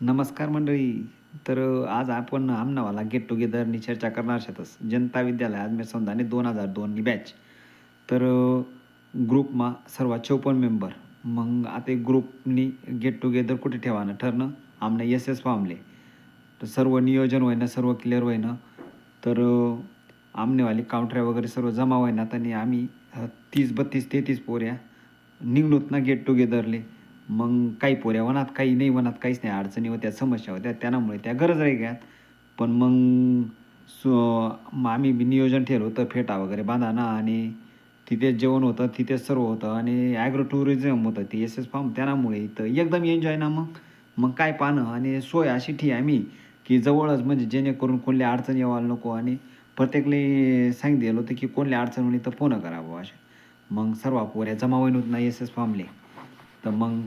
नमस्कार मंडळी. तर आज आपण आमनावाला गेट टुगेदरनी चर्चा करणार आहोतच जनता विद्यालय अजमेर संधाने दोन हजार दोननी बॅच तर ग्रुपमा सर्व चौपन्न मेंबर मग आता एक ग्रुपनी गेट टुगेदर कुठे ठेवानं? ठरणं आमनं एस एस फामले तर सर्व नियोजन होईना सर्व क्लिअर होईना तर आमनेवाली काउंटऱ्या वगैरे सर्व जमा होईनात आणि आम्ही तीस बत्तीस तेहतीस पोऱ्या निघलोत ना गेट टुगेदरले मग काही पोऱ्या वनात काही नाही वनात काहीच नाही. अडचणी होत्या समस्या होत्या. त्यामुळे त्या गरज राही गयात पण मग सो मग आम्ही नियोजन ठेवलं होतं फेटा वगैरे बांधाना आणि तिथे जेवण होतं तिथेच सर्व होतं आणि ॲग्रो टुरिझम होतं ते एस एस फार्म त्यामुळे इथं एकदम एन्जॉय ना मग. मग काय पाहणं आणि सोय अशी ठी आम्ही की जवळच म्हणजे जेणेकरून कोणल्या अडचण यावायला नको आणि प्रत्येकले सांगितलेलं होतं की कोणल्या अडचण होईल तर फोन करावं असे मग सर्व पोऱ्या जमा होईन होत नाही एस एस फार्मले तर मग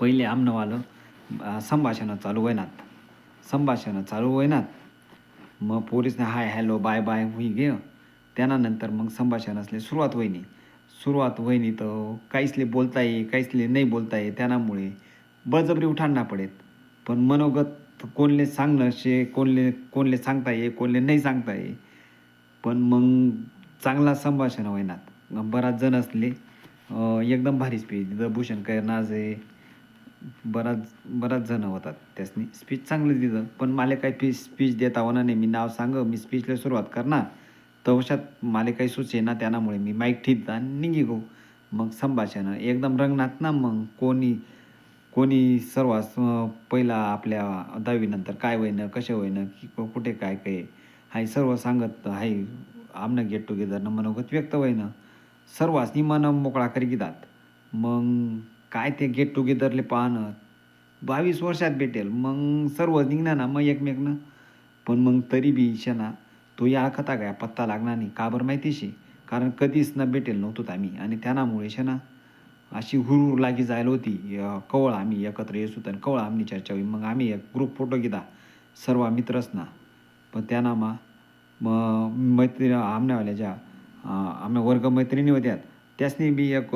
पहिले आमनंवालं संभाषणं चालू होईनात. संभाषणं चालू होईनात. मग पोरीसने हाय हॅलो बाय बाय होई गे त्यानंतर मग संभाषण असले सुरुवात होईनी. सुरुवात होईनी तर काहीचले बोलता ये काहीचले नाही बोलता ये त्यामुळे बळजबरी उठाणना पडेत. पण मनोगत कोणले सांगणं शे कोणले कोणले सांगता ये कोणले नाही सांगता ये पण मग चांगला संभाषण होईनात. बराच जण असले एकदम भारी स्पीच द भूषण नाजे बराच बराच जण होतात त्यासनी. स्पीच चांगलं दिलं पण मला काही फी स्पीच देता होणार नाही मी नाव सांग मी स्पीचला सुरुवात करणार. तवशात मला काही सुचे ना त्यामुळे मी माईक ठित आणि निघी गो. मग संभाषण. एकदम रंगनात ना मग कोणी कोणी सर्वात पहिला आपल्या दहावीनंतर काय होईनं कसे होईनं की कुठे काय काय हाय सर्व सांगत हाय आमनं गेट टुगेदरनं मनोगत व्यक्त होईनं. सर्वांनी मन मोकळा करी घेतात मग काय ते गेट टुगेदरले पाहणं? बावीस वर्षात भेटेल. मग सर्व निघणार ना मग एकमेकनं? पण मग तरी बी शना तो या खता काय पत्ता लागणार नाही. का बरं माहितीशी कारण कधीच न भेटेल नव्हतो आम्ही. आणि त्यानामुळे शना अशी हुरहुर लागी जायला होती. कवळ आम्ही एकत्र येसू तर कवळ आम्ही चर्चा होई मग आम्ही एक ग्रुप फोटो घेता. सर्व मित्रच ना. पण त्यानामा मग मैत्री आमण्यावाल्या ज्या आम्ही वर्गमैत्रिणी होत्या. त्यासनी बी एक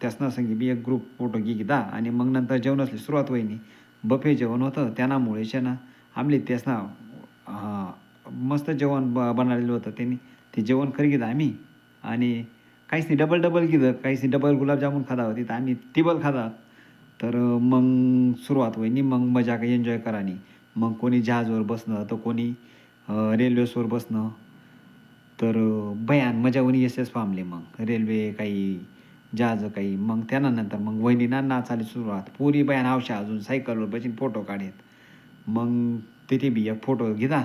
त्यासना संगी बी एक ग्रुप फोटो घे घेता. आणि मग नंतर जेवणासली सुरुवात होईनी बफे जेवण होतं. त्यामुळे ना आमली त्यासना मस्त जेवण ब बनवलेलं होतं त्यांनी. ते जेवण करी घेता आम्ही. आणि काहीच नाही डबल डबल घेतं काहीच नाही डबल गुलाबजामून खाता होती. तर आम्ही टिबल खातात तर मग सुरुवात होईनी मग मजा काही एन्जॉय करानी. मग कोणी जहाजवर बसणं तर कोणी रेल्वेसवर बसणं. तर भयान मजा होणी एस एस पामले मग. रेल्वे काही जहाज काही. मग त्यानंतर मग वहिनीना नाचाली सुरुवात. पुरी बयान आवश्या अजून सायकलवर बसून फोटो काढेत. मग तिथे बी एक फोटो घेता.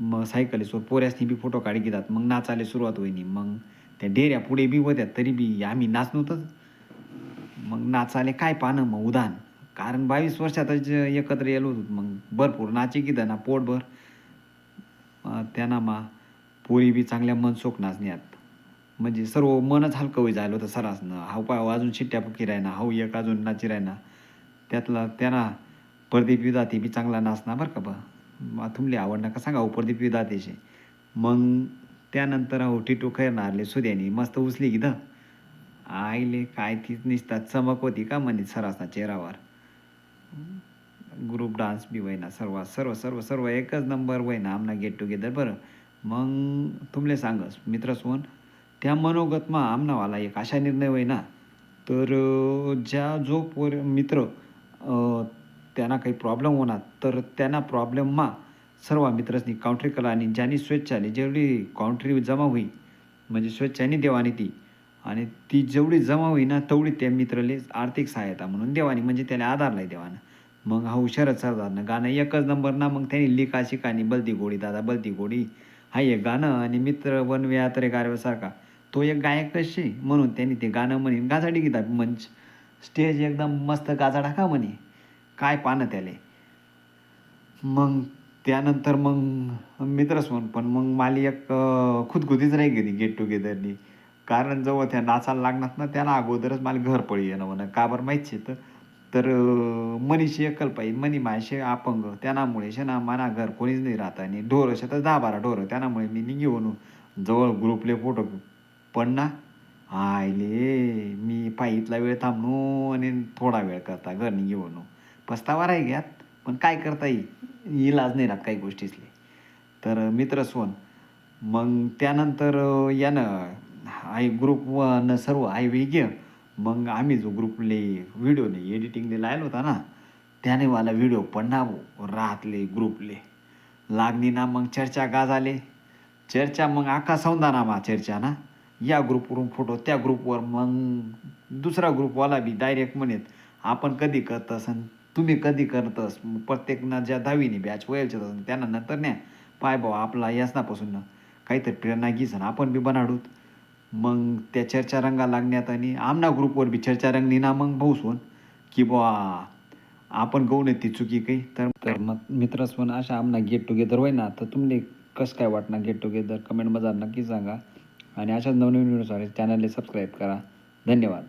मग सायकलीसवर पोऱ्यासनी बी फोटो काढी घेतात. मग नाचायला सुरुवात होईनी मग त्या डेऱ्या पुढे बी होत्या तरी बी आम्ही नाच नव्हतंच मग नाचाले काय पाहणं मग उदान कारण बावीस वर्षातच एकत्र येलो होतो. मग भरपूर नाचे की ना पोटभर त्यांना मा पोरी बी चांगल्या मनसोख नाचण्यात म्हणजे सर्व मनच हलकं होई होतं सरासनं. हाव पाय अजून शिट्ट्या पुकी राहिना हाऊ एक अजून नाची राहिना. त्यातला त्यांना प्रदीप विदाते बी चांगला नाचना बरं का बा. मग तुमले आवडणार का सांगा हो प्रदीप विदातेचे. मग त्यानंतर हो टिटू खैरनारले सुद्यानी मस्त उचली गिद आईले काय तीच निसतात चमक होती का म्हणे सरासना चेहरावर. ग्रुप डान्स बी वयना सर्व सर्व सर्व सर्व एकच नंबर वयना आमना गेट टुगेदर बरं. मग तुमले सांगस मित्रस्वन त्या मनोगतमा आमनावाला एक अशा निर्णय होईना तर ज्या जो पोर मित्र त्यांना काही प्रॉब्लेम होणार तर त्यांना प्रॉब्लेममा सर्व मित्रसनी काउंट्री कला आणि ज्यांनी स्वेच्छाने जेवढी काउंट्री जमा होई म्हणजे स्वेच्छाने देवानी ती आणि ती जेवढी जमा होईना तेवढी त्या मित्रले आर्थिक सहायता म्हणून देवानी म्हणजे त्याला आधारलाय देवानं. मग हा हुशारच सरदारनं गाणं एकच नंबर ना मग त्यांनी लिका शिकानी बलती गोडी दादा बलती गोडी हा एक गाणं आणि मित्र वन व्यात्रे गारव्यासारखा तो एक गायक कशी म्हणून त्यांनी ते गाणं म्हणे गाजाडी घेतात मंच. स्टेज एकदम मस्त गाजाडा का म्हणे? काय पानं त्याले? मग त्यानंतर मग मित्रच म्हण पण मग माली एक खुदखुदीच राही गेली गेट टुगेदरनी कारण जेव्हा त्या नाचायला लागणार ना त्याला अगोदरच मला घर पळी येणं म्हणा. का बरं माहीत तर तर मनीषी मनीशी एकल मनी मायशे अपंग. त्यामुळे शना मना घर कोणीच नाही राहत आणि ढोरं शेतात दहा बारा ढोरं. त्यामुळे मी निघी म्हणू जवळ ग्रुपले फोटो पण ना आयले मी पायीतला वेळ थांबणू आणि थोडा वेळ करता घर निघी म्हणू पस्तावा राही घ्यात पण काय करता येईल इलाज नाही राहत काही गोष्टीसले. तर मित्र सोन मग त्यानंतर यानं आई ग्रुप न सर्व आई वेगळं मग आम्ही जो ग्रुपले व्हिडिओने एडिटिंगले लायला होता ना त्याने मला व्हिडिओ पडना राहतले ग्रुपले. लागणी ना मग चर्चा गाजाले. चर्चा मग आका सौंदाना मा चर्चा ना. या ग्रुपवरून फोटो त्या ग्रुपवर मग दुसरा ग्रुपवाला बी डायरेक्ट म्हणेत आपण कधी करतस आणि तुम्ही कधी करतस? प्रत्येक प्रत्येकना ज्या दहावीने बॅच वयाच्या त्यांना नंतर न्या. पाय भाऊ आपला यासनापासून काहीतरी प्रेरणा घेसन आपण बी बनाडूत. मग त्या चर्चा रंगा लागण्यात आणि आमना ग्रुपवर बी चर्चा रंगनी ना मग भाऊसवन की बुवा आपण गहू ती चुकी काही. तर तर मग मित्रस्वन अशा आमना गेट टुगेदर होय ना तर तुमले कसं काय वाटणार गेट टुगेदर कमेंटमध्ये नक्की सांगा. आणि अशाच नवनवीन व्हिडिओसाठी चॅनलला सबस्क्राईब करा. धन्यवाद.